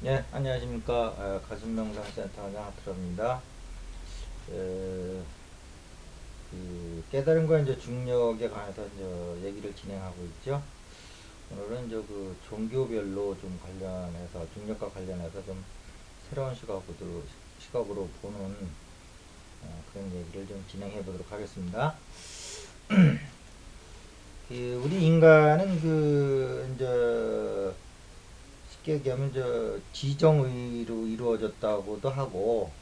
네, 안녕하십니까. 어, 가슴명상센터 원장 하트로입니다. 에, 그 깨달음과 이제 중력에 관해서 이제 얘기를 진행하고 있죠. 오늘은 이제 그 종교별로 좀 관련해서 중력과 관련해서 좀 새로운 시각으로 시각으로 보는 어, 그런 얘기를 좀 진행해 보도록 하겠습니다. 그 우리 인간은 그 이제 쉽게 얘기하면 저 지정의로 이루어졌다고도 하고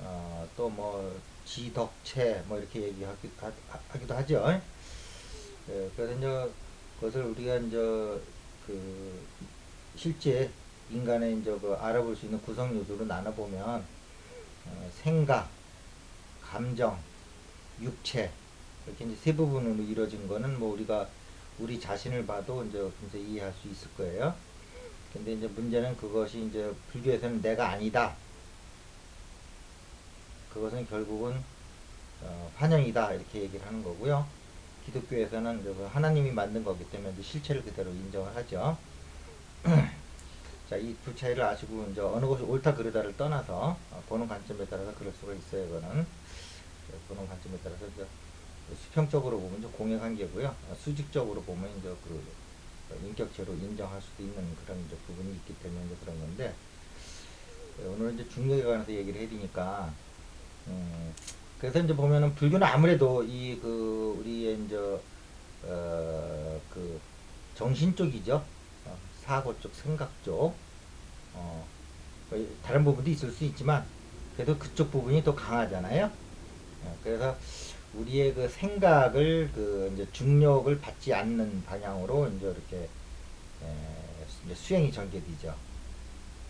어, 또뭐 지덕체 뭐 이렇게 얘기하기도 하기도 하죠. 예, 그래서 이제 그것을 우리가 이제 그 실제 인간의 이제 그 알아볼 수 있는 구성 요소로 나눠 보면 어, 생각, 감정, 육체 이렇게 이제 세 부분으로 이루어진 거는 뭐 우리가 우리 자신을 봐도 이제 이해할 수 있을 거예요. 근데 이제 문제는 그것이 이제 불교에서는 내가 아니다. 그것은 결국은 어, 환영이다 이렇게 얘기를 하는 거고요. 기독교에서는 그 하나님이 만든 거기 때문에 실체를 그대로 인정을 하죠. 자, 이 두 차이를 아시고 이제 어느 것이 옳다 그르다를 떠나서 어, 보는 관점에 따라서 그럴 수가 있어요. 이거는 보는 관점에 따라서 이제 수평적으로 보면 공의 관계고요. 어, 수직적으로 보면 이제 그 인격체로 인정할 수도 있는 그런 이제 부분이 있기 때문에 이제 그런 건데 예, 오늘은 이제 중력에 관해서 얘기를 해드니까 음, 그래서 이제 보면은 불교는 아무래도 이 그 우리의 이제 어 그 정신 쪽이죠 어, 사고 쪽 생각 쪽 어, 뭐 다른 부분도 있을 수 있지만 그래도 그쪽 부분이 더 강하잖아요. 어, 그래서 우리의 그 생각을 그 이제 중력을 받지 않는 방향으로 이제 이렇게 에, 이제 수행이 전개되죠.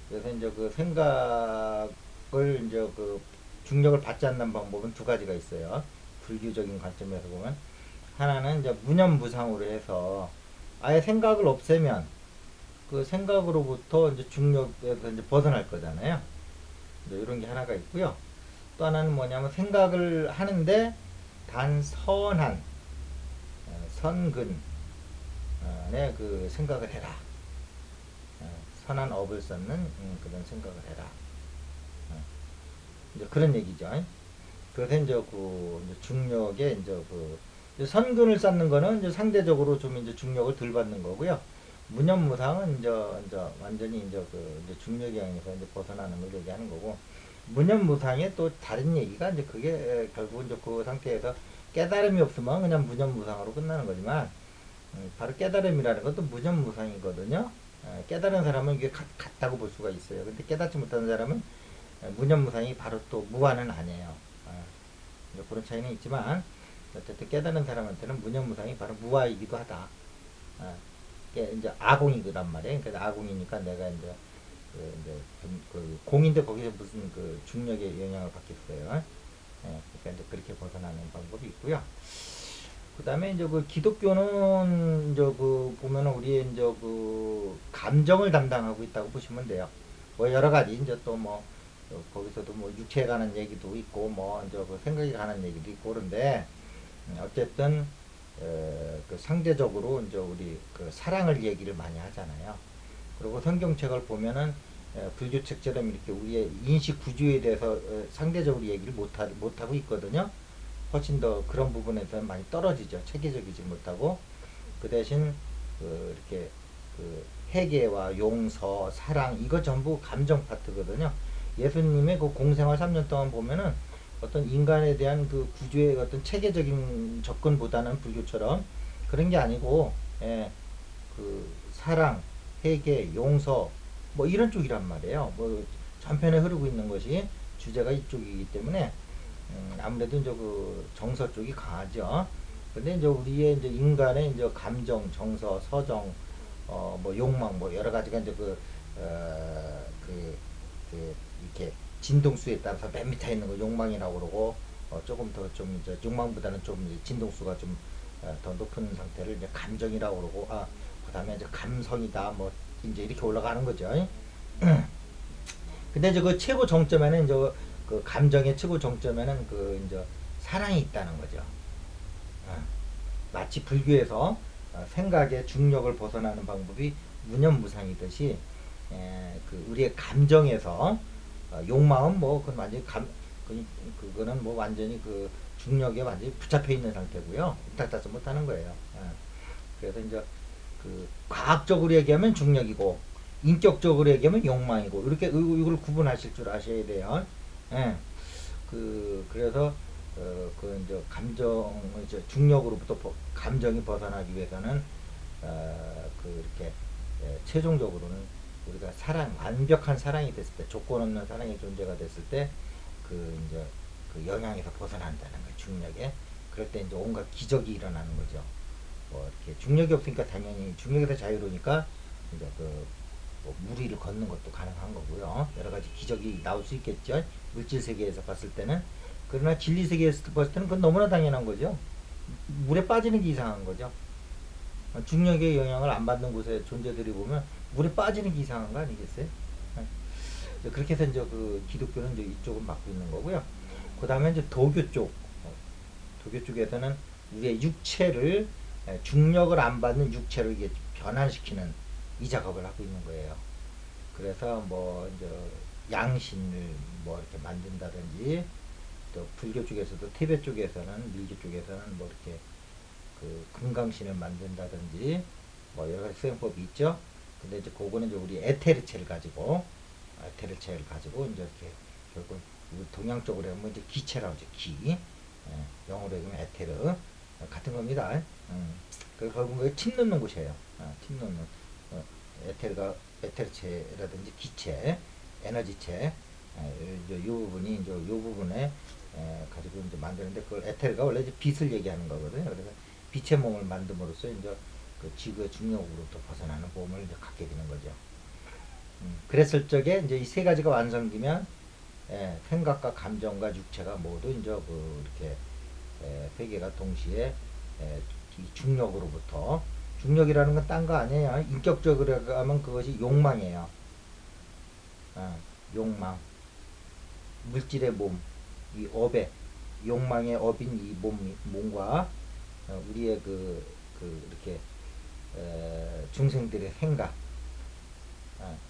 그래서 이제 그 생각을 이제 그 중력을 받지 않는 방법은 두 가지가 있어요. 불교적인 관점에서 보면 하나는 이제 무념무상으로 해서 아예 생각을 없애면 그 생각으로부터 이제 중력에서 이제 벗어날 거잖아요. 이제 이런 게 하나가 있고요. 또 하나는 뭐냐면 생각을 하는데 단 선한 어, 선근의 그 생각을 해라. 어, 선한 업을 쌓는 음, 그런 생각을 해라. 어, 이제 그런 얘기죠. 그래서 이제 그 중력에 이제 그 선근을 쌓는 거는 이제 상대적으로 좀 이제 중력을 덜 받는 거고요. 무념무상은 이제, 완전히 이제 그 중력에 의해서 이제 벗어나는 걸 얘기하는 거고 무념무상의 또 다른 얘기가 이제 그게 결국 이제 그 상태에서 깨달음이 없으면 그냥 무념무상으로 끝나는 거지만 음, 바로 깨달음이라는 것도 무념무상이거든요. 에, 깨달은 사람은 이게 같, 다고 볼 수가 있어요. 근데 깨닫지 못하는 사람은 무념무상이 바로 또 무한은 아니에요. 에, 그런 차이는 있지만 어쨌든 깨달은 사람한테는 무념무상이 바로 무아이기도 하다. 에, 이제 아공이란 말이에요. 그러니까 아공이니까 내가 이제 그, 이제 그 공인데 거기서 무슨 그 중력의 영향을 받겠어요. 예, 그러니까 그렇게 벗어나는 방법이 있고요. 그 다음에 이제 그 기독교는 이제 그 보면은 우리의 이제 그 감정을 담당하고 있다고 보시면 돼요. 뭐 여러 가지 이제 또뭐 거기서도 뭐 육체에 관한 얘기도 있고 뭐 이제 그 생각에 관한 얘기도 있고 그런데 어쨌든 그 상대적으로 이제 우리 그 사랑을 얘기를 많이 하잖아요. 그리고 성경책을 보면은 불교책처럼 이렇게 우리의 인식 구조에 대해서 상대적으로 얘기를 못하, 못하고 있거든요. 훨씬 더 그런 부분에서 많이 떨어지죠. 체계적이지 못하고. 그 대신 그 이렇게 그 회개와 용서, 사랑 이거 전부 감정 파트거든요. 예수님의 그 공생활 3년 동안 보면은 어떤 인간에 대한 그 구조의 어떤 체계적인 접근보다는 불교처럼 그런 게 아니고 예, 그 사랑, 회개, 용서 뭐 이런 쪽이란 말이에요. 뭐 전편에 흐르고 있는 것이 주제가 이쪽이기 때문에 음, 아무래도 이제 그 정서 쪽이 강하죠. 근데 이제 우리의 이제 인간의 이제 감정, 정서, 서정, 어, 뭐 욕망, 뭐 여러 가지가 이제 그, 어, 그, 그, 이렇게 진동수에 따라서 맨 밑에 있는 거 욕망이라고 그러고, 어, 조금 더 좀 이제 욕망보다는 좀 진동수가 좀더 어, 높은 상태를 이제 감정이라고 그러고, 아, 그 다음에 이제 감성이다, 뭐 이제 이렇게 올라가는 거죠. 근데 이제 그 최고 정점에는 이제 그 감정의 최고 정점에는 그 이제 사랑이 있다는 거죠. 어. 마치 불교에서 어, 생각의 중력을 벗어나는 방법이 무념무상이듯이 에, 그 우리의 감정에서 어, 욕망은 뭐 그건 완전히 감 그, 그거는 뭐 완전히 그 중력에 완전히 붙잡혀 있는 상태고요. 닥닥서 못하는 거예요. 예. 그래서 이제 그 과학적으로 얘기하면 중력이고 인격적으로 얘기하면 욕망이고 이렇게 이- 이걸 구분하실 줄 아셔야 돼요. 예. 그 그래서 어, 그 이제 감정 이제 중력으로부터 버- 감정이 벗어나기 위해서는 어, 그 이렇게 예, 최종적으로는 우리가 사랑 완벽한 사랑이 됐을 때 조건 없는 사랑의 존재가 됐을 때 그 이제 그 영향에서 벗어난다는 거예요 중력에 그럴 때 이제 온갖 기적이 일어나는 거죠 뭐 이렇게 중력이 없으니까 당연히 중력에서 자유로우니까 이제 그뭐 물 위를 걷는 것도 가능한 거고요 여러 가지 기적이 나올 수 있겠죠 물질 세계에서 봤을 때는 그러나 진리 세계에서 봤을 때는 그건 너무나 당연한 거죠 물에 빠지는 게 이상한 거죠 중력의 영향을 안 받는 곳에 존재들이 보면 물에 빠지는 게 이상한 거 아니겠어요? 네. 그렇게 해서 이제 그 기독교는 이제 이쪽을 맡고 있는 거고요. 그 다음에 이제 도교 쪽, 어, 도교 쪽에서는 우리의 육체를 에, 중력을 안 받는 육체를 이게 변환시키는 이 작업을 하고 있는 거예요. 그래서 뭐 이제 양신을 뭐 이렇게 만든다든지 또 불교 쪽에서도 티베 쪽에서는 밀교 쪽에서는 뭐 이렇게 그 금강신을 만든다든지 뭐 여러 가지 수행법이 있죠. 근데 이제 그거는 이제 우리 에테르체를 가지고 에테르체를 가지고 이제 이렇게 결국 동양 쪽으로 하면 이제 기체라고 하죠. 기. 예, 영어로 얘기하면 에테르 어, 같은 겁니다. 음. 그 결국 침 넣는 곳이에요. 어, 침 넣는 어, 에테르가 에테르체라든지 기체, 에너지체 예, 이제 이 부분이 이제 이 부분에 에, 가지고 이제 만드는데 그걸 에테르가 원래 이제 빛을 얘기하는 거거든요. 그래서 빛의 몸을 만듦으로써 이제 그 지구의 중력으로부터 벗어나는 몸을 이제 갖게 되는 거죠. 음, 그랬을 적에 이제 이 세 가지가 완성되면 예, 생각과 감정과 육체가 모두 이제 그 이렇게 예, 세 개가 동시에 중력으로부터 중력이라는 건 딴 거 아니에요. 인격적으로 하면 그것이 욕망이에요. 어, 욕망. 물질의 몸, 이 업의 욕망의 업인 이 몸, 몸과 어, 우리의 그, 그 이렇게 에, 중생들의 생각, 어,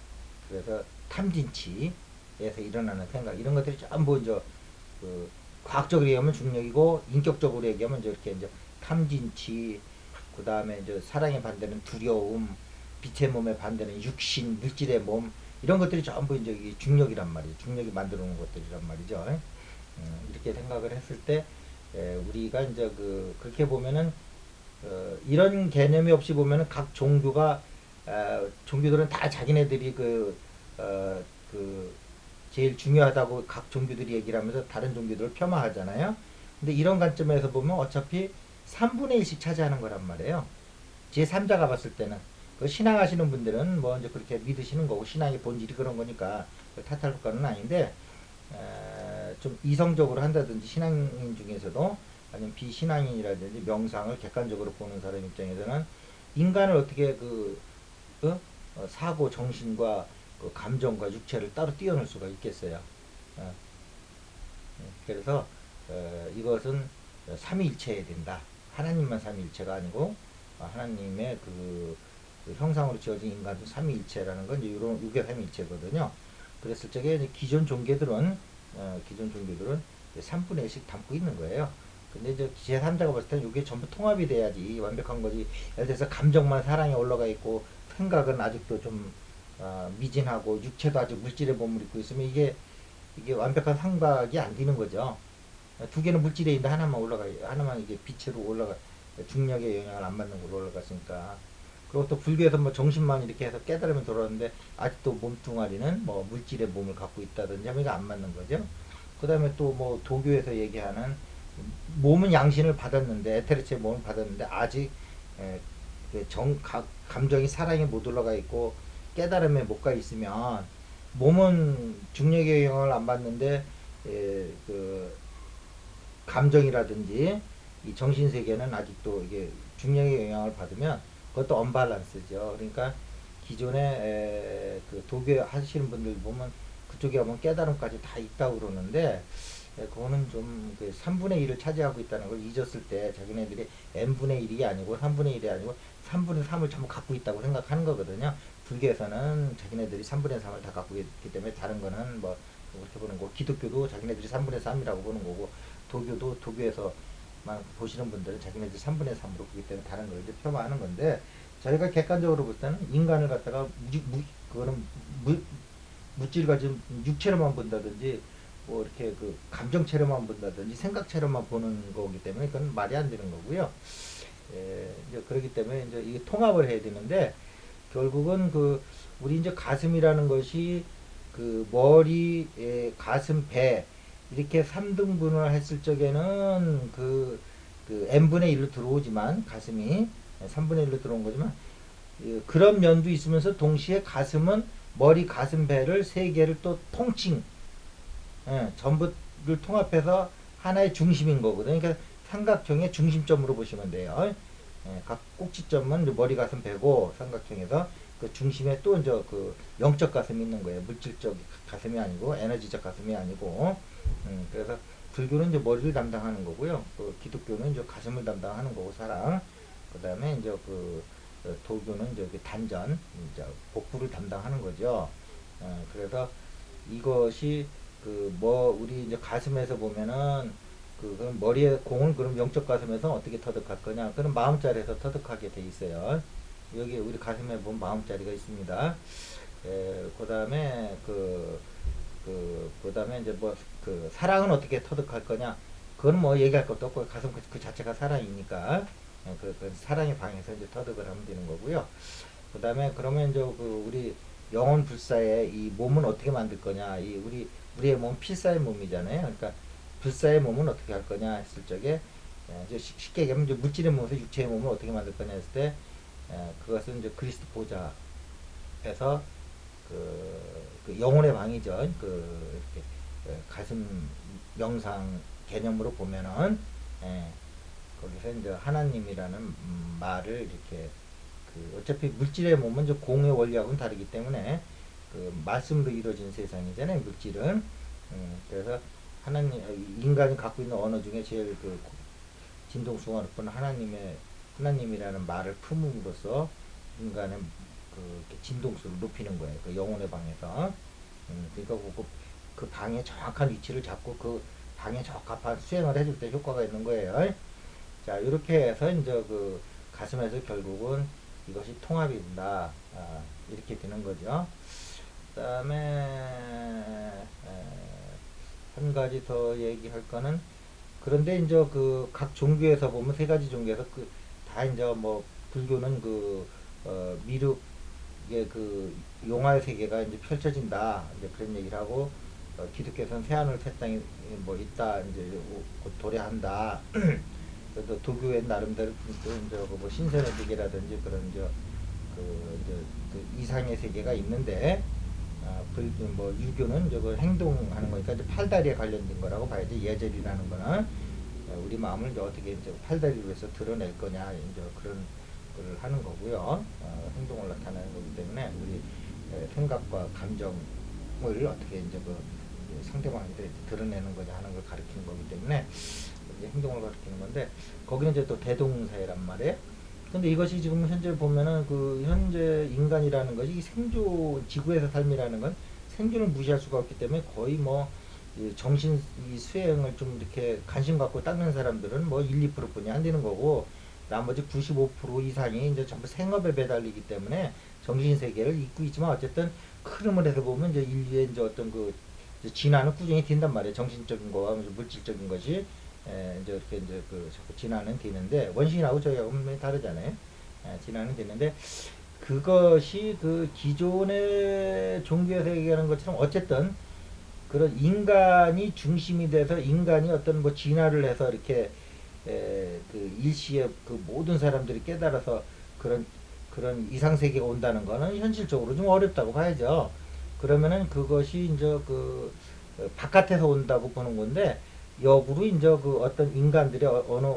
그래서 탐진치에서 일어나는 생각 이런 것들이 전부 이제 그 과학적으로 얘기하면 중력이고 인격적으로 얘기하면 이렇게 이제 탐진치 그 다음에 이제 사랑의 반대는 두려움 빛의 몸의 반대는 육신 물질의 몸 이런 것들이 전부 이제 이 중력이란 말이죠. 중력이 만들어 놓은 것들이란 말이죠. 음, 이렇게 생각을 했을 때 에, 우리가 이제 그 그렇게 보면은 어, 이런 개념이 없이 보면은 각 종교가 어, 종교들은 다 자기네들이 그, 어, 그 제일 중요하다고 각 종교들이 얘기를 하면서 다른 종교들을 폄하하잖아요. 근데 이런 관점에서 보면 어차피 3분의 1씩 차지하는 거란 말이에요. 제 3자가 봤을 때는 그 신앙하시는 분들은 뭐 이제 그렇게 믿으시는 거고 신앙의 본질이 그런 거니까 그 탓할 것까는 아닌데 에, 좀 이성적으로 한다든지 신앙인 중에서도 아니면 비신앙인이라든지 명상을 객관적으로 보는 사람 입장에서는 인간을 어떻게 그 어? 어, 사고 정신과 그 감정과 육체를 따로 띄어놓을 수가 있겠어요. 어. 음, 그래서 어, 이것은 삼위일체해야 된다. 하나님만 삼위일체가 아니고 어, 하나님의 그, 그 형상으로 지어진 인간도 삼위일체라는 건 이런 유교 삼위일체거든요. 그랬을 적에 기존 종교들은 어, 기존 종교들은 3분의 1씩 담고 있는 거예요. 근데 이제 제3자가 봤을 때는 이게 전부 통합이 돼야지 완벽한 거지. 예를 들어서 감정만 사랑에 올라가 있고 생각은 아직도 좀 어, 미진하고 육체도 아직 물질의 몸을 입고 있으면 이게 이게 완벽한 상박이 안 되는 거죠. 두 개는 물질에 있는데 하나만 올라가 하나만 이게 빛으로 올라가 중력의 영향을 안 받는 걸로 올라갔으니까 그리고 또 불교에서 뭐 정신만 이렇게 해서 깨달으면 돌아오는데 아직도 몸뚱아리는 뭐 물질의 몸을 갖고 있다든지 하면 이거 안 맞는 거죠. 그 다음에 또 뭐 도교에서 얘기하는 몸은 양신을 받았는데 에테르체 몸을 받았는데 아직 에, 그정 가, 감정이 사랑에 못 올라가 있고 깨달음에 못 가 있으면 몸은 중력의 영향을 안 받는데 에, 그 감정이라든지 이 정신 세계는 아직도 이게 중력의 영향을 받으면 그것도 언밸런스죠. 그러니까 기존에 에, 그 도교 하시는 분들 보면 그쪽에 보면 깨달음까지 다 있다고 그러는데 에, 그거는 좀 그 3분의 1을 차지하고 있다는 걸 잊었을 때 자기네들이 n분의 1이 아니고 3분의 1이 아니고 3분의 3을 전부 갖고 있다고 생각하는 거거든요. 불교에서는 자기네들이 3분의 3을 다 갖고 있기 때문에 다른 거는 뭐 그렇게 보는 거고 기독교도 자기네들이 3분의 3이라고 보는 거고 도교도 도교에서만 보시는 분들은 자기네들이 3분의 3으로 보기 때문에 다른 걸 이제 폄하하는 건데 저희가 객관적으로 볼 때는 인간을 갖다가 무, 무 그거는 무, 물질 가진 육체로만 본다든지 뭐 이렇게 그 감정체로만 본다든지 생각체로만 보는 거기 때문에 그건 말이 안 되는 거고요. 예, 이제 그렇기 때문에 이제 이게 통합을 해야 되는데 결국은 그 우리 이제 가슴이라는 것이 그 머리, 에, 가슴, 배 이렇게 3등분을 했을 적에는 그, 그 n분의 1로 들어오지만 가슴이 3분의 1로 들어온 거지만 예, 그런 면도 있으면서 동시에 가슴은 머리, 가슴, 배를 세 개를 또 통칭 예, 전부를 통합해서 하나의 중심인 거거든요. 그러니까 삼각형의 중심점으로 보시면 돼요. 예, 각 꼭지점은 머리, 가슴, 배고 삼각형에서 그 중심에 또 이제 그 영적 가슴이 있는 거예요. 물질적 가슴이 아니고 에너지적 가슴이 아니고. 음, 그래서 불교는 이제 머리를 담당하는 거고요. 그 기독교는 이제 가슴을 담당하는 거고 사랑. 그다음에 이제 그 어, 도교는 이제 그 단전, 이제 복부를 담당하는 거죠. 어, 그래서 이것이 그 뭐 우리 이제 가슴에서 보면은 그 머리에 공을 그럼 영적 가슴에서 어떻게 터득할 거냐? 그럼 마음자리에서 터득하게 돼 있어요. 여기 우리 가슴에 보면 마음자리가 있습니다. 에, 그다음에 그, 그, 그다음에 이제 뭐 그 사랑은 어떻게 터득할 거냐? 그건 뭐 얘기할 것도 없고 가슴 그, 그 자체가 사랑이니까 예, 그, 그 사랑의 방에서 이제 터득을 하면 되는 거고요. 그다음에 그러면 이제 그 우리 영혼 불사의 이 몸은 어떻게 만들 거냐? 이 우리 우리의 몸 필사의 몸이잖아요. 그러니까 불사의 몸은 어떻게 할 거냐 했을 적에 예, 이제 쉽- 쉽게 얘기하면 이제 물질의 몸에서 육체의 몸을 어떻게 만들 거냐 했을 때 예, 그것은 이제 그리스도 보좌에서 그, 그 영혼의 방이죠. 그 이렇게 그 가슴 명상 개념으로 보면은 예, 거기서 이제 하나님이라는 음, 말을 이렇게 그 어차피 물질의 몸은 이제 공의 원리하고는 다르기 때문에 그 말씀으로 이루어진 세상이잖아요. 물질은 음, 그래서 하나님 인간이 갖고 있는 언어 중에 제일 그 진동수가 높은 하나님의 하나님이라는 말을 품음으로써 인간의 그 진동수를 높이는 거예요. 그 영혼의 방에서. 음, 그러니까 그, 그 방의 정확한 위치를 잡고 그 방에 적합한 수행을 해줄 때 효과가 있는 거예요. 자, 이렇게 해서 이제 그 가슴에서 결국은 이것이 통합이 된다. 아, 이렇게 되는 거죠. 그 다음에, 한 가지 더 얘기할 거는, 그런데 이제 그 각 종교에서 보면 세 가지 종교에서 그 다 이제 뭐 불교는 그, 어, 미륵의 그 용화의 세계가 이제 펼쳐진다. 이제 그런 얘기를 하고, 어, 기독교에서는 새하늘 새 땅이 뭐 있다. 이제 곧 도래한다. 그래도 도교의 나름대로 또 이제 그뭐 신선의 세계라든지 그런 이제 그 이제 그 이상의 세계가 있는데 뭐 유교는 그 행동하는 거니까 이제 팔다리에 관련된 거라고 봐야지 예절이라는 거는 어, 우리 마음을 이제 어떻게 이제 팔다리로 해서 드러낼 거냐 이제 그런 걸 하는 거고요. 어, 행동을 나타내는 거기 때문에 우리 에, 생각과 감정을 어떻게 이제 그 상대방한테 드러내는 거냐 하는 걸 가리키는 거기 때문에 행동을 가리키는 건데 거기는 이제 또 대동사회란 말이에요. 근데 이것이 지금 현재 보면은 그 현재 인간이라는 것이 이 생존 지구에서 삶이라는 건 생존을 무시할 수가 없기 때문에 거의 뭐이 정신 이 수행을 좀 이렇게 관심 갖고 닦는 사람들은 뭐 1, 2%뿐이 안 되는 거고 나머지 95% 이상이 이제 전부 생업에 매달리기 때문에 정신 세계를 잊고 있지만 어쨌든 흐름을 해서 보면 이제 인류의 이제 어떤 그 진화는 꾸준히 된단 말이에요. 정신적인 거와 물질적인 것이 에, 이제 이렇게 이제 그 자꾸 진화는 되는데 원신하고 저희하고 분명히 다르잖아요. 에, 진화는 되는데 그것이 그 기존의 종교에서 얘기하는 것처럼 어쨌든 그런 인간이 중심이 돼서 인간이 어떤 뭐 진화를 해서 이렇게 에, 그 일시에 그 모든 사람들이 깨달아서 그런 그런 이상 세계가 온다는 거는 현실적으로 좀 어렵다고 봐야죠. 그러면은 그것이 이제 그 어, 바깥에서 온다고 보는 건데 역으로 이제 그 어떤 인간들이 어- 어느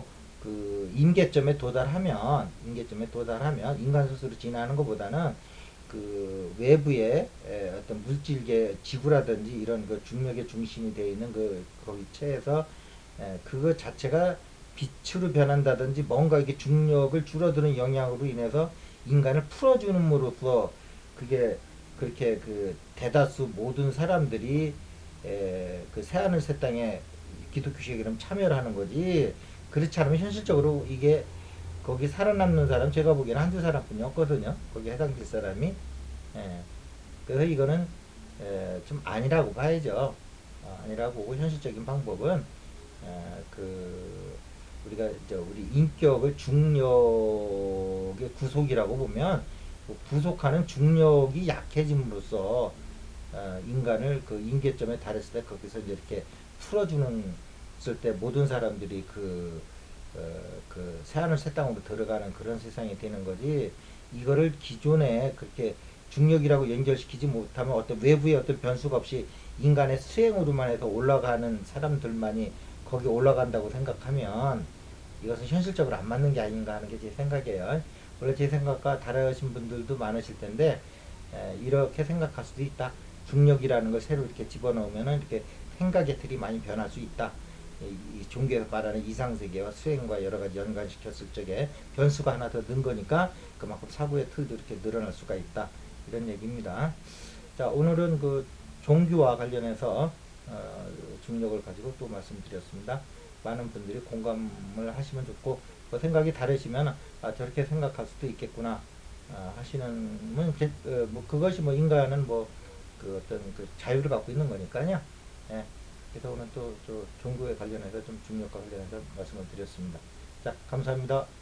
그 임계점에 도달하면 임계점에 도달하면 인간 스스로 진화하는 것보다는 그 외부의 에, 어떤 물질계 지구라든지 이런 그 중력의 중심이 되어 있는 그 거기 체에서 에, 그것 자체가 빛으로 변한다든지 뭔가 이게 중력을 줄어드는 영향으로 인해서 인간을 풀어주는으로써 그게 그렇게 그 대다수 모든 사람들이 에, 그 새하늘 새 땅에 기독교식에 그럼 참여를 하는 거지. 그렇지 않으면 현실적으로 이게 거기 살아남는 사람 제가 보기에는 한두 사람뿐이 없거든요. 거기 해당될 사람이. 예. 그래서 이거는 에, 좀 아니라고 봐야죠. 어, 아니라고 보고 현실적인 방법은 에, 그 우리가 이제 우리 인격을 중력의 구속이라고 보면 그 부속하는 중력이 약해짐으로써 어, 인간을 그 인계점에 달했을 때 거기서 이제 이렇게 풀어주는 쓸 때 모든 사람들이 그, 어, 그 새하늘 새 땅으로 들어가는 그런 세상이 되는 거지 이거를 기존에 그렇게 중력이라고 연결시키지 못하면 어떤 외부의 어떤 변수가 없이 인간의 수행으로만 해서 올라가는 사람들만이 거기 올라간다고 생각하면 이것은 현실적으로 안 맞는 게 아닌가 하는 게 제 생각이에요. 원래 제 생각과 다르신 분들도 많으실 텐데 에, 이렇게 생각할 수도 있다. 중력이라는 걸 새로 이렇게 집어넣으면은 이렇게 생각의 틀이 많이 변할 수 있다. 종교에서 말하는 이상세계와 수행과 여러 가지 연관시켰을 적에 변수가 하나 더 는 거니까 그만큼 사고의 틀도 이렇게 늘어날 수가 있다. 이런 얘기입니다. 자, 오늘은 그 종교와 관련해서 어, 중력을 가지고 또 말씀드렸습니다. 많은 분들이 공감을 하시면 좋고 뭐 생각이 다르시면 아, 저렇게 생각할 수도 있겠구나 아, 하시는 뭐, 뭐 그것이 뭐 인간은 뭐 그 어떤 그 자유를 갖고 있는 거니까요. 예. 그래서 오늘 또, 또 종교에 관련해서 좀 중력과 관련해서 말씀을 드렸습니다. 자, 감사합니다.